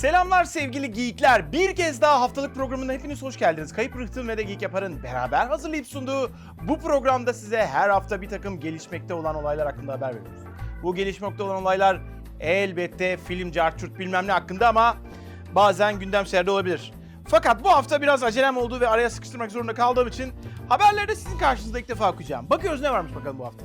Selamlar sevgili geekler. Bir kez daha haftalık programına hepiniz hoş geldiniz. Kayıp Rıhtım ve de Geek Yapar'ın beraber hazırlayıp sunduğu bu programda size her hafta bir takım gelişmekte olan olaylar hakkında haber veriyoruz. Bu gelişmekte olan olaylar elbette film, carçurt bilmem ne hakkında ama bazen gündem serde olabilir. Fakat bu hafta biraz acelem olduğu ve araya sıkıştırmak zorunda kaldığım için haberleri de sizin karşınızda ilk defa okuyacağım. Bakıyoruz ne varmış bakalım bu hafta.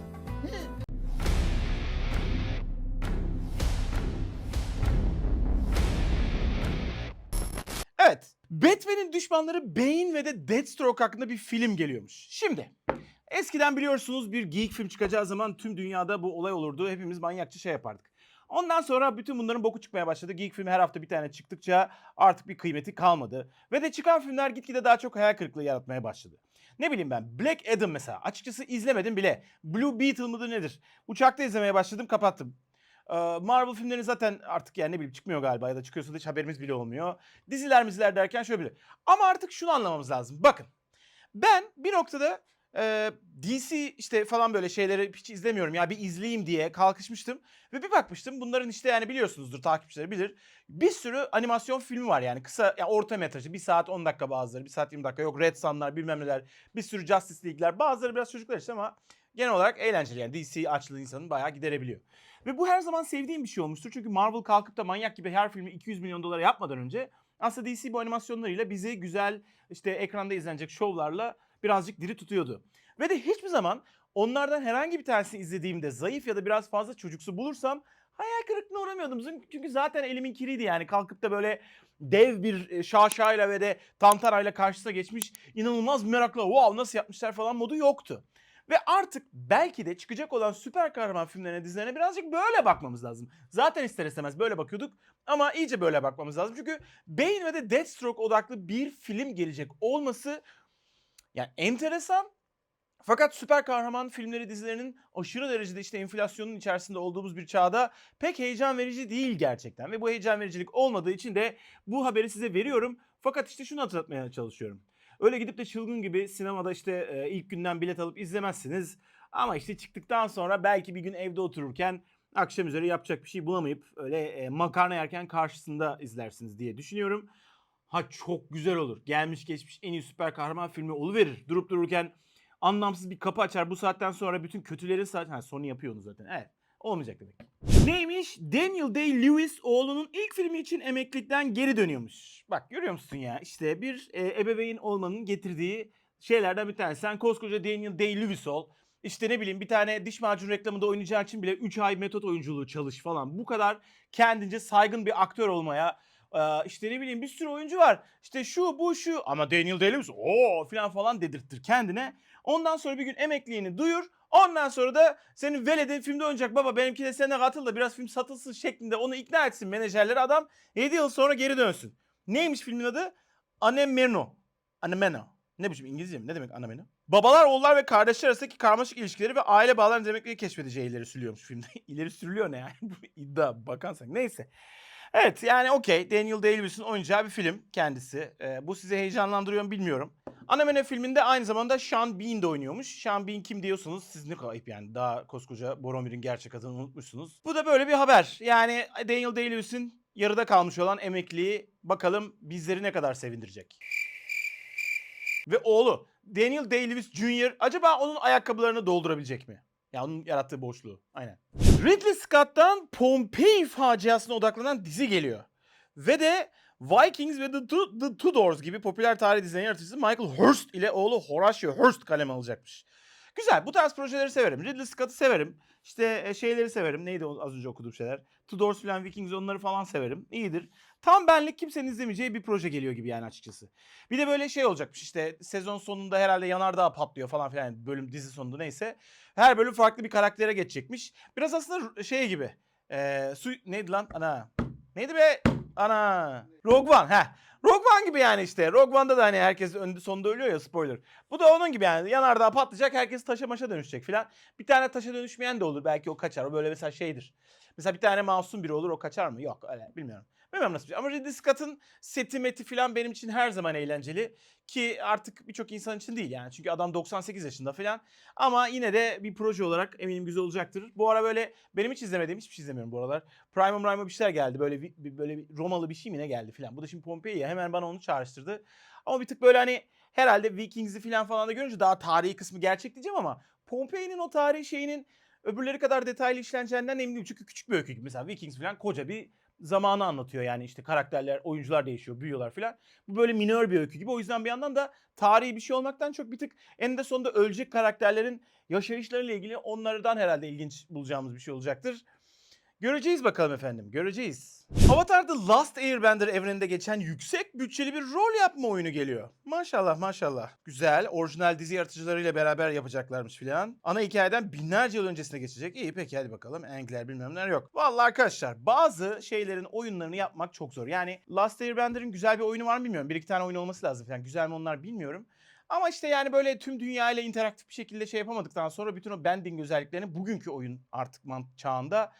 Batman'in düşmanları Bane ve de Deathstroke hakkında bir film geliyormuş. Şimdi eskiden biliyorsunuz bir geek film çıkacağı zaman tüm dünyada bu olay olurdu. Hepimiz manyakça şey yapardık. Ondan sonra bütün bunların boku çıkmaya başladı. Geek film her hafta bir tane çıktıkça artık bir kıymeti kalmadı. Ve de çıkan filmler gitgide daha çok hayal kırıklığı yaratmaya başladı. Ne bileyim ben Black Adam mesela açıkçası izlemedim bile. Blue Beetle mıdır nedir? Uçakta izlemeye başladım kapattım. Marvel filmleri zaten artık yani ne bileyim çıkmıyor galiba ya da çıkıyorsa da hiç haberimiz bile olmuyor. Diziler miziler derken şöyle bir. Ama artık şunu anlamamız lazım. Bakın ben bir noktada e, DC işte falan böyle şeyleri hiç izlemiyorum ya bir izleyeyim diye kalkışmıştım. Ve bir bakmıştım bunların işte yani biliyorsunuzdur takipçileri bilir. Bir sürü animasyon filmi var yani kısa yani orta metrajı 1 saat 10 dakika bazıları 1 saat 20 dakika yok Red Sun'lar bilmem neler bir sürü Justice League'ler bazıları biraz çocuklar işte ama genel olarak eğlenceli yani DC açlığı insanın bayağı giderebiliyor. Ve bu her zaman sevdiğim bir şey olmuştur. Çünkü Marvel kalkıp da manyak gibi her filmi 200 milyon dolara yapmadan önce aslında DC bu animasyonlarıyla bizi güzel işte ekranda izlenecek şovlarla birazcık diri tutuyordu. Ve de hiçbir zaman onlardan herhangi bir tanesini izlediğimde zayıf ya da biraz fazla çocuksu bulursam hayal kırıklığına uğramıyordum. Çünkü zaten elimin kiriydi yani kalkıp da böyle dev bir e, şaşayla ve de tantarayla karşısına geçmiş inanılmaz merakla wow nasıl yapmışlar falan modu yoktu. Ve artık belki de çıkacak olan süper kahraman filmlerine, dizilerine birazcık böyle bakmamız lazım. Zaten ister istemez böyle bakıyorduk ama iyice böyle bakmamız lazım. Çünkü Bane ve de Deathstroke odaklı bir film gelecek olması yani enteresan. Fakat süper kahraman filmleri dizilerinin aşırı derecede işte enflasyonun içerisinde olduğumuz bir çağda pek heyecan verici değil gerçekten. Ve bu heyecan vericilik olmadığı için de bu haberi size veriyorum. Fakat işte şunu hatırlatmaya çalışıyorum. Öyle gidip de çılgın gibi sinemada işte e, ilk günden bilet alıp izlemezsiniz. Ama işte çıktıktan sonra belki bir gün evde otururken akşam üzeri yapacak bir şey bulamayıp öyle e, makarna yerken karşısında izlersiniz diye düşünüyorum. Ha çok güzel olur. Gelmiş geçmiş en iyi süper kahraman filmi oluverir. Durup dururken anlamsız bir kapı açar. Bu saatten sonra bütün kötülerin saat... Ha Sony yapıyor onu zaten. Evet. Olmayacak demek. Neymiş? Daniel Day-Lewis oğlunun ilk filmi için emeklilikten geri dönüyormuş. Bak görüyor musun ya? İşte bir e, ebeveyn olmanın getirdiği şeylerden bir tanesi. Sen koskoca Daniel Day-Lewis ol. İşte ne bileyim bir tane diş macun reklamında oynayacağı için bile 3 ay metot oyunculuğu çalış falan. Bu kadar kendince saygın bir aktör olmaya e, işte ne bileyim bir sürü oyuncu var. İşte şu bu şu ama Daniel Day-Lewis o falan falan dedirttir kendine. Ondan sonra bir gün emekliliğini duyur. Ondan sonra da senin veledin filmde oynayacak baba benimki de seninle katıl biraz film satılsın şeklinde onu ikna etsin menajerleri adam 7 yıl sonra geri dönsün. Neymiş filmin adı? Anemeno. Anemeno. Ne biçim İngilizce mi? Ne demek Anemeno? Babalar, oğullar ve kardeşler arasındaki karmaşık ilişkileri ve aile bağlarını demekleri keşfedeceği ileri sürülüyormuş filmde. ileri sürülüyor ne yani? Bu iddia bakansak. Neyse. Evet yani okey Daniel Day-Lewis'in oynayacağı bir film kendisi. Ee, bu sizi heyecanlandırıyor mu bilmiyorum. Anamene filminde aynı zamanda Sean Bean de oynuyormuş. Sean Bean kim diyorsunuz siz ne kayıp yani daha koskoca Boromir'in gerçek adını unutmuşsunuz. Bu da böyle bir haber. Yani Daniel Day-Lewis'in yarıda kalmış olan emekliliği bakalım bizleri ne kadar sevindirecek. Ve oğlu Daniel Day-Lewis Jr. acaba onun ayakkabılarını doldurabilecek mi? Ya onun yarattığı boşluğu. Aynen. Ridley Scott'tan Pompei faciasına odaklanan dizi geliyor. Ve de Vikings ve The, Tu- The Tudors gibi popüler tarih dizilerinin yaratıcısı Michael Hurst ile oğlu Horatio Hurst kaleme alacakmış. Güzel. Bu tarz projeleri severim. Ridley Scott'ı severim. İşte e, şeyleri severim. Neydi az önce okuduğum şeyler? Tudors falan Vikings onları falan severim. İyidir. Tam benlik kimsenin izlemeyeceği bir proje geliyor gibi yani açıkçası. Bir de böyle şey olacakmış işte sezon sonunda herhalde yanardağ patlıyor falan filan bölüm dizi sonunda neyse. Her bölüm farklı bir karaktere geçecekmiş. Biraz aslında şey gibi. E, su neydi lan? Ana. Neydi be? Ana. Rogue One. Heh. Rogue One gibi yani işte. Rogue One'da da hani herkes önde sonunda ölüyor ya spoiler. Bu da onun gibi yani. Yanardağ patlayacak herkes taşa maşa dönüşecek filan. Bir tane taşa dönüşmeyen de olur. Belki o kaçar. O böyle mesela şeydir. Mesela bir tane masum biri olur o kaçar mı? Yok öyle bilmiyorum. Bilmem nasıl bir şey. Ama Ridley Scott'ın seti meti falan benim için her zaman eğlenceli. Ki artık birçok insan için değil yani. Çünkü adam 98 yaşında falan. Ama yine de bir proje olarak eminim güzel olacaktır. Bu ara böyle benim hiç izlemediğim hiçbir şey izlemiyorum bu aralar. Prime'ım Prime'a bir şeyler geldi. Böyle bir, böyle bir Romalı bir şey mi ne geldi falan. Bu da şimdi Pompei ya hemen bana onu çağrıştırdı. Ama bir tık böyle hani herhalde Vikings'i falan falan da görünce daha tarihi kısmı gerçek diyeceğim ama Pompei'nin o tarihi şeyinin öbürleri kadar detaylı işleneceğinden emin değilim. Çünkü küçük bir öykü gibi. Mesela Vikings falan koca bir zamanı anlatıyor yani işte karakterler, oyuncular değişiyor, büyüyorlar falan. Bu böyle minör bir öykü gibi. O yüzden bir yandan da tarihi bir şey olmaktan çok bir tık en de sonunda ölecek karakterlerin yaşayışlarıyla ilgili onlardan herhalde ilginç bulacağımız bir şey olacaktır. Göreceğiz bakalım efendim, göreceğiz. Avatar The Last Airbender evreninde geçen yüksek bütçeli bir rol yapma oyunu geliyor. Maşallah maşallah. Güzel, orijinal dizi yaratıcılarıyla beraber yapacaklarmış filan. Ana hikayeden binlerce yıl öncesine geçecek. İyi peki hadi bakalım. Enkler bilmem neler yok. Vallahi arkadaşlar bazı şeylerin oyunlarını yapmak çok zor. Yani Last Airbender'ın güzel bir oyunu var mı bilmiyorum. Bir iki tane oyun olması lazım falan. Güzel mi onlar bilmiyorum. Ama işte yani böyle tüm dünya ile interaktif bir şekilde şey yapamadıktan sonra bütün o bending özelliklerini bugünkü oyun artık çağında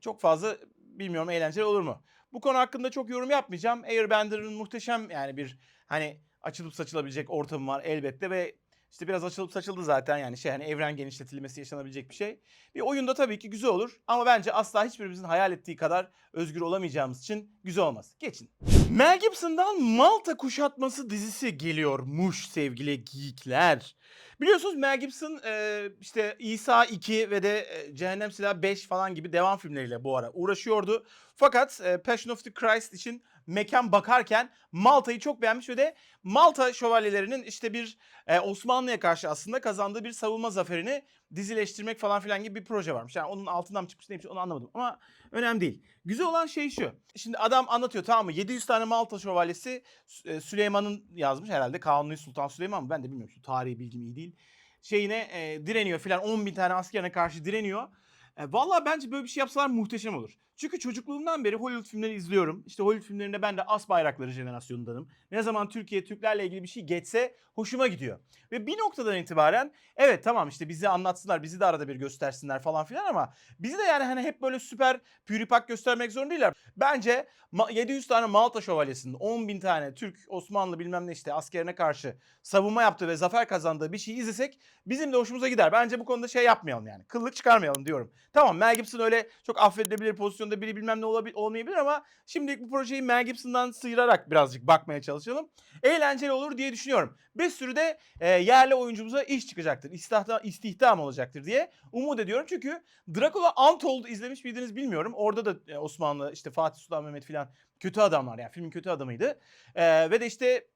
çok fazla bilmiyorum eğlenceli olur mu? Bu konu hakkında çok yorum yapmayacağım. Airbender'ın muhteşem yani bir hani açılıp saçılabilecek ortamı var elbette ve işte biraz açılıp saçıldı zaten yani şey hani evren genişletilmesi yaşanabilecek bir şey. Bir oyunda tabii ki güzel olur ama bence asla hiçbirimizin hayal ettiği kadar özgür olamayacağımız için güzel olmaz. Geçin. Mel Gibson'dan Malta Kuşatması dizisi geliyormuş sevgili geekler. Biliyorsunuz Mel Gibson e, işte İsa 2 ve de e, Cehennem Silahı 5 falan gibi devam filmleriyle bu ara uğraşıyordu. Fakat e, Passion of the Christ için mekan bakarken Malta'yı çok beğenmiş ve de Malta şövalyelerinin işte bir e, Osmanlı'ya karşı aslında kazandığı bir savunma zaferini dizileştirmek falan filan gibi bir proje varmış. Yani onun altından mı çıkmış neymiş onu anlamadım ama önemli değil. Güzel olan şey şu. Şimdi adam anlatıyor tamam mı? 700 tane Malta şövalyesi e, Süleyman'ın yazmış herhalde. Kanuni Sultan Süleyman mı? Ben de bilmiyorum. Şu tarihi bilgim iyi değil. Şeyine e, direniyor filan 10 bin tane askerine karşı direniyor. E, Valla bence böyle bir şey yapsalar muhteşem olur. Çünkü çocukluğumdan beri Hollywood filmleri izliyorum. İşte Hollywood filmlerinde ben de as bayrakları jenerasyonundanım. Ne zaman Türkiye Türklerle ilgili bir şey geçse hoşuma gidiyor. Ve bir noktadan itibaren evet tamam işte bizi anlatsınlar, bizi de arada bir göstersinler falan filan ama bizi de yani hani hep böyle süper püripak göstermek zorunda değiller. Bence ma- 700 tane Malta şövalyesinin 10 bin tane Türk, Osmanlı bilmem ne işte askerine karşı savunma yaptığı ve zafer kazandığı bir şey izlesek bizim de hoşumuza gider. Bence bu konuda şey yapmayalım yani. Kıllık çıkarmayalım diyorum. Tamam Mel Gibson öyle çok affedilebilir pozisyonda biri bilmem ne olabil- olmayabilir ama şimdilik bu projeyi Mel Gibson'dan sıyırarak birazcık bakmaya çalışalım. Eğlenceli olur diye düşünüyorum. Bir sürü de e, yerli oyuncumuza iş çıkacaktır. İstihdam, istihdam olacaktır diye umut ediyorum. Çünkü Dracula Untold izlemiş miydiniz bilmiyorum. Orada da e, Osmanlı işte Fatih Sultan Mehmet filan kötü adamlar yani filmin kötü adamıydı. E, ve de işte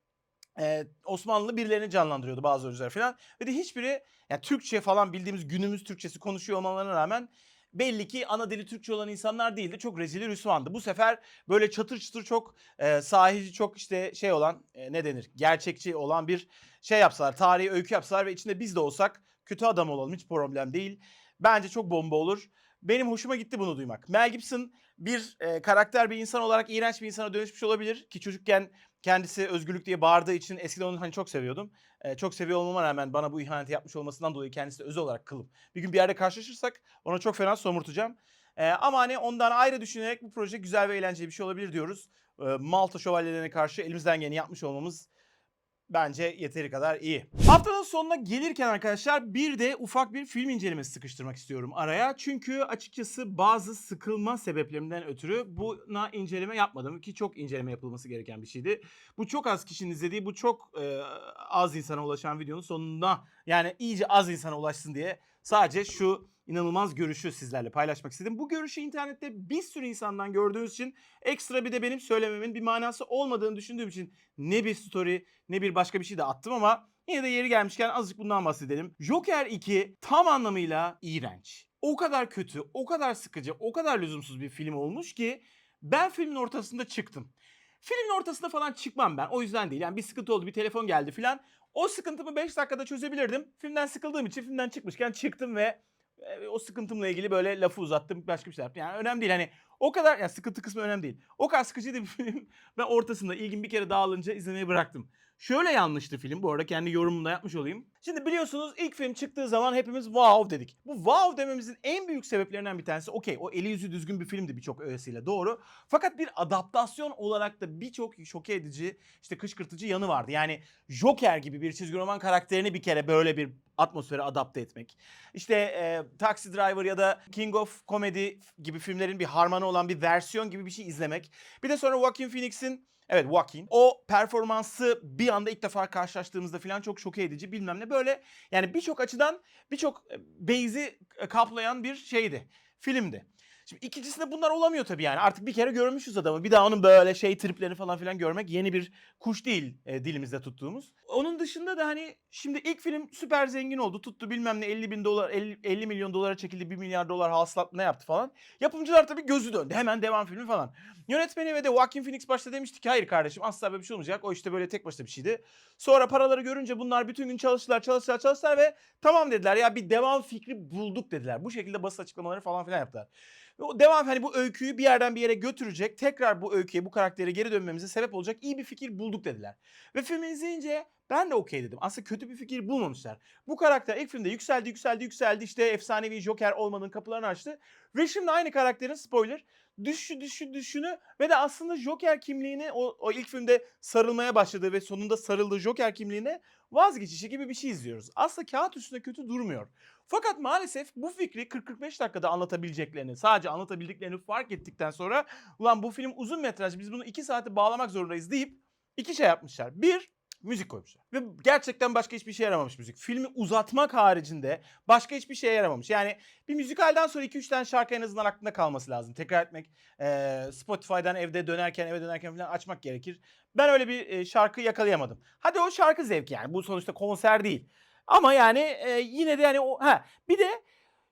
e, Osmanlı birilerini canlandırıyordu bazı oyuncular falan. Ve de hiçbiri yani Türkçe falan bildiğimiz günümüz Türkçesi konuşuyor olmalarına rağmen belli ki ana dili Türkçe olan insanlar değildi. Çok rezili rüsvandı. Bu sefer böyle çatır çatır çok e, sahici çok işte şey olan e, ne denir gerçekçi olan bir şey yapsalar. Tarihi öykü yapsalar ve içinde biz de olsak kötü adam olalım hiç problem değil. Bence çok bomba olur. Benim hoşuma gitti bunu duymak. Mel Gibson bir e, karakter bir insan olarak iğrenç bir insana dönüşmüş olabilir ki çocukken kendisi özgürlük diye bağırdığı için eskiden onu hani çok seviyordum. E, çok seviyor olmama rağmen bana bu ihaneti yapmış olmasından dolayı kendisi de özel olarak kılıp bir gün bir yerde karşılaşırsak ona çok fena somurtacağım. E, ama hani ondan ayrı düşünerek bu proje güzel ve eğlenceli bir şey olabilir diyoruz. E, Malta şövalyelerine karşı elimizden geleni yapmış olmamız bence yeteri kadar iyi. Haftanın sonuna gelirken arkadaşlar bir de ufak bir film incelemesi sıkıştırmak istiyorum araya. Çünkü açıkçası bazı sıkılma sebeplerinden ötürü buna inceleme yapmadım ki çok inceleme yapılması gereken bir şeydi. Bu çok az kişinin izlediği, bu çok e, az insana ulaşan videonun sonuna yani iyice az insana ulaşsın diye sadece şu inanılmaz görüşü sizlerle paylaşmak istedim. Bu görüşü internette bir sürü insandan gördüğünüz için ekstra bir de benim söylememin bir manası olmadığını düşündüğüm için ne bir story ne bir başka bir şey de attım ama yine de yeri gelmişken azıcık bundan bahsedelim. Joker 2 tam anlamıyla iğrenç. O kadar kötü, o kadar sıkıcı, o kadar lüzumsuz bir film olmuş ki ben filmin ortasında çıktım. Filmin ortasında falan çıkmam ben. O yüzden değil. Yani bir sıkıntı oldu, bir telefon geldi filan. O sıkıntımı 5 dakikada çözebilirdim. Filmden sıkıldığım için filmden çıkmışken çıktım ve e, o sıkıntımla ilgili böyle lafı uzattım. Başka bir şey yaptım. Yani önemli değil. Hani o kadar ya sıkıntı kısmı önemli değil. O kadar sıkıcıydı bir film. Ben ortasında ilgim bir kere dağılınca izlemeyi bıraktım. Şöyle yanlıştı film. Bu arada kendi yorumumu da yapmış olayım. Şimdi biliyorsunuz ilk film çıktığı zaman hepimiz wow dedik. Bu wow dememizin en büyük sebeplerinden bir tanesi okey o eli yüzü düzgün bir filmdi birçok öğesiyle doğru. Fakat bir adaptasyon olarak da birçok şoke edici işte kışkırtıcı yanı vardı. Yani Joker gibi bir çizgi roman karakterini bir kere böyle bir atmosfere adapte etmek. İşte e, Taxi Driver ya da King of Comedy gibi filmlerin bir harmanı olan bir versiyon gibi bir şey izlemek. Bir de sonra Joaquin Phoenix'in Evet Joaquin. O performansı bir anda ilk defa karşılaştığımızda falan çok şoke edici bilmem ne böyle. Yani birçok açıdan birçok e, base'i e, kaplayan bir şeydi. Filmdi. Şimdi ikincisinde bunlar olamıyor tabii yani. Artık bir kere görmüşüz adamı. Bir daha onun böyle şey triplerini falan filan görmek yeni bir kuş değil e, dilimizde tuttuğumuz. Onun dışında da hani şimdi ilk film süper zengin oldu. Tuttu bilmem ne 50 bin dolar 50, 50 milyon dolara çekildi 1 milyar dolar hasılat ne yaptı falan. Yapımcılar tabii gözü döndü. Hemen devam filmi falan. Yönetmeni ve de Joaquin Phoenix başta demişti ki hayır kardeşim asla böyle bir şey olmayacak. O işte böyle tek başına bir şeydi. Sonra paraları görünce bunlar bütün gün çalıştılar çalıştılar çalıştılar ve tamam dediler ya bir devam fikri bulduk dediler. Bu şekilde basın açıklamaları falan filan yaptılar. Ve o devam hani bu öyküyü bir yerden bir yere götürecek. Tekrar bu öyküye bu karaktere geri dönmemize sebep olacak iyi bir fikir bulduk dediler. Ve filmi izleyince ben de okey dedim. Aslında kötü bir fikir bulmamışlar. Bu karakter ilk filmde yükseldi yükseldi yükseldi işte efsanevi Joker olmanın kapılarını açtı. Ve şimdi aynı karakterin spoiler düşü düşü düşünü ve de aslında Joker kimliğini o, o ilk filmde sarılmaya başladığı ve sonunda sarıldığı Joker kimliğine vazgeçişi gibi bir şey izliyoruz. Aslında kağıt üstünde kötü durmuyor. Fakat maalesef bu fikri 40-45 dakikada anlatabileceklerini, sadece anlatabildiklerini fark ettikten sonra ulan bu film uzun metraj biz bunu 2 saate bağlamak zorundayız deyip iki şey yapmışlar. Bir, müzik koymuşlar. Ve gerçekten başka hiçbir şey yaramamış müzik. Filmi uzatmak haricinde başka hiçbir şeye yaramamış. Yani bir müzikalden sonra 2-3 tane şarkı en azından aklında kalması lazım. Tekrar etmek, e, Spotify'dan evde dönerken, eve dönerken falan açmak gerekir. Ben öyle bir e, şarkı yakalayamadım. Hadi o şarkı zevki yani. Bu sonuçta konser değil. Ama yani e, yine de yani o ha bir de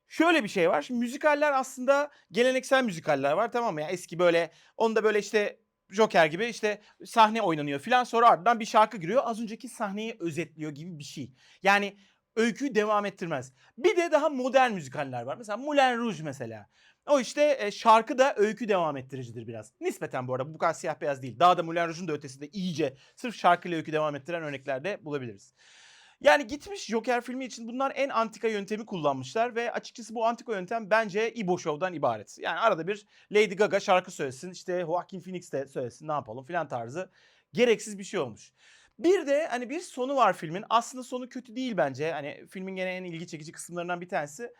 şöyle bir şey var. Şimdi müzikaller aslında geleneksel müzikaller var tamam mı? Yani eski böyle onda böyle işte Joker gibi işte sahne oynanıyor filan sonra ardından bir şarkı giriyor. Az önceki sahneyi özetliyor gibi bir şey. Yani öyküyü devam ettirmez. Bir de daha modern müzikaller var. Mesela Moulin Rouge mesela. O işte e, şarkı da öykü devam ettiricidir biraz. Nispeten bu arada bu kadar siyah beyaz değil. Daha da Moulin Rouge'un da ötesinde iyice sırf şarkıyla öykü devam ettiren örnekler de bulabiliriz. Yani gitmiş Joker filmi için bunlar en antika yöntemi kullanmışlar ve açıkçası bu antika yöntem bence İbo Show'dan ibaret. Yani arada bir Lady Gaga şarkı söylesin, işte Joaquin Phoenix de söylesin ne yapalım filan tarzı gereksiz bir şey olmuş. Bir de hani bir sonu var filmin. Aslında sonu kötü değil bence. Hani filmin gene en ilgi çekici kısımlarından bir tanesi.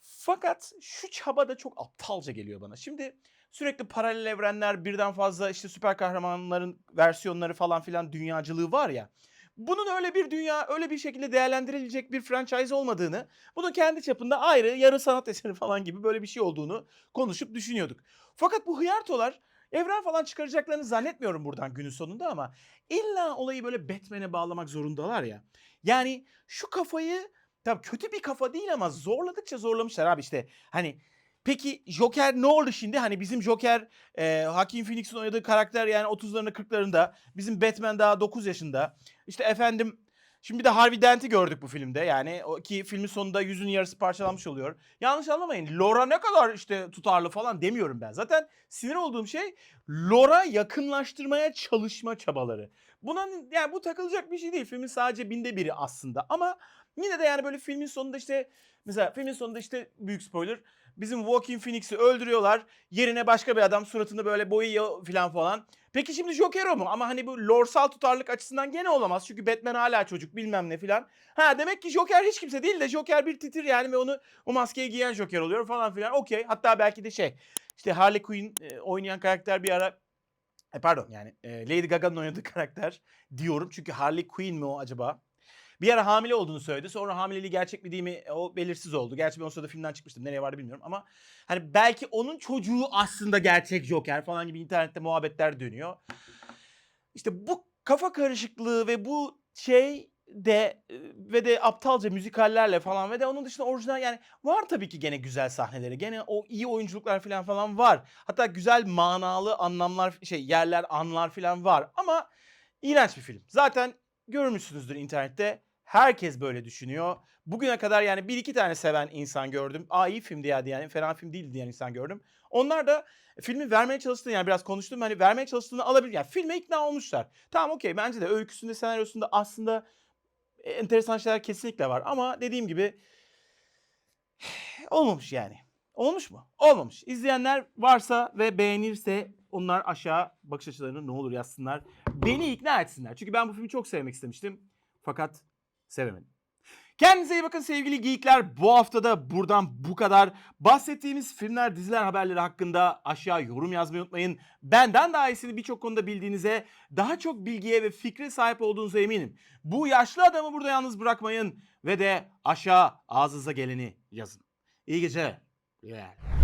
Fakat şu çaba da çok aptalca geliyor bana. Şimdi sürekli paralel evrenler, birden fazla işte süper kahramanların versiyonları falan filan dünyacılığı var ya. Bunun öyle bir dünya, öyle bir şekilde değerlendirilecek bir franchise olmadığını, bunun kendi çapında ayrı yarı sanat eseri falan gibi böyle bir şey olduğunu konuşup düşünüyorduk. Fakat bu hıyartolar evren falan çıkaracaklarını zannetmiyorum buradan günün sonunda ama illa olayı böyle Batman'e bağlamak zorundalar ya. Yani şu kafayı tabii kötü bir kafa değil ama zorladıkça zorlamışlar abi işte. Hani Peki Joker ne oldu şimdi? Hani bizim Joker e, Joaquin Phoenix'in oynadığı karakter yani 30'larında 40'larında. Bizim Batman daha 9 yaşında. İşte efendim şimdi bir de Harvey Dent'i gördük bu filmde. Yani o ki filmin sonunda yüzün yarısı parçalanmış oluyor. Yanlış anlamayın. Laura ne kadar işte tutarlı falan demiyorum ben. Zaten sinir olduğum şey Laura yakınlaştırmaya çalışma çabaları. Buna yani bu takılacak bir şey değil. Filmin sadece binde biri aslında. Ama yine de yani böyle filmin sonunda işte mesela filmin sonunda işte büyük spoiler bizim Joaquin Phoenix'i öldürüyorlar. Yerine başka bir adam suratını böyle boyuyor falan falan. Peki şimdi Joker o mu? Ama hani bu lorsal tutarlık açısından gene olamaz. Çünkü Batman hala çocuk bilmem ne filan. Ha demek ki Joker hiç kimse değil de Joker bir titir yani ve onu o maskeyi giyen Joker oluyor falan filan. Okey. Hatta belki de şey işte Harley Quinn e, oynayan karakter bir ara e, pardon yani e, Lady Gaga'nın oynadığı karakter diyorum. Çünkü Harley Quinn mi o acaba? Bir ara hamile olduğunu söyledi. Sonra hamileliği gerçek mi değil mi o belirsiz oldu. Gerçi ben o sırada filmden çıkmıştım. Nereye vardı bilmiyorum ama hani belki onun çocuğu aslında gerçek Joker falan gibi internette muhabbetler dönüyor. İşte bu kafa karışıklığı ve bu şey de e, ve de aptalca müzikallerle falan ve de onun dışında orijinal yani var tabii ki gene güzel sahneleri. Gene o iyi oyunculuklar falan falan var. Hatta güzel manalı anlamlar şey yerler anlar falan var ama iğrenç bir film. Zaten görmüşsünüzdür internette. Herkes böyle düşünüyor. Bugüne kadar yani bir iki tane seven insan gördüm. Aa iyi filmdi ya diyen, fena film değildi diyen insan gördüm. Onlar da filmi vermeye çalıştığını yani biraz konuştum hani vermeye çalıştığını alabilir. Yani filme ikna olmuşlar. Tamam okey bence de öyküsünde senaryosunda aslında enteresan şeyler kesinlikle var. Ama dediğim gibi olmamış yani. Olmuş mu? Olmamış. İzleyenler varsa ve beğenirse onlar aşağı bakış açılarını ne olur yazsınlar. Beni ikna etsinler. Çünkü ben bu filmi çok sevmek istemiştim. Fakat sevemedim. Kendinize iyi bakın sevgili geekler. Bu haftada buradan bu kadar. Bahsettiğimiz filmler, diziler haberleri hakkında aşağı yorum yazmayı unutmayın. Benden daha iyisini birçok konuda bildiğinize, daha çok bilgiye ve fikre sahip olduğunuza eminim. Bu yaşlı adamı burada yalnız bırakmayın ve de aşağı ağzınıza geleni yazın. İyi geceler. Yeah.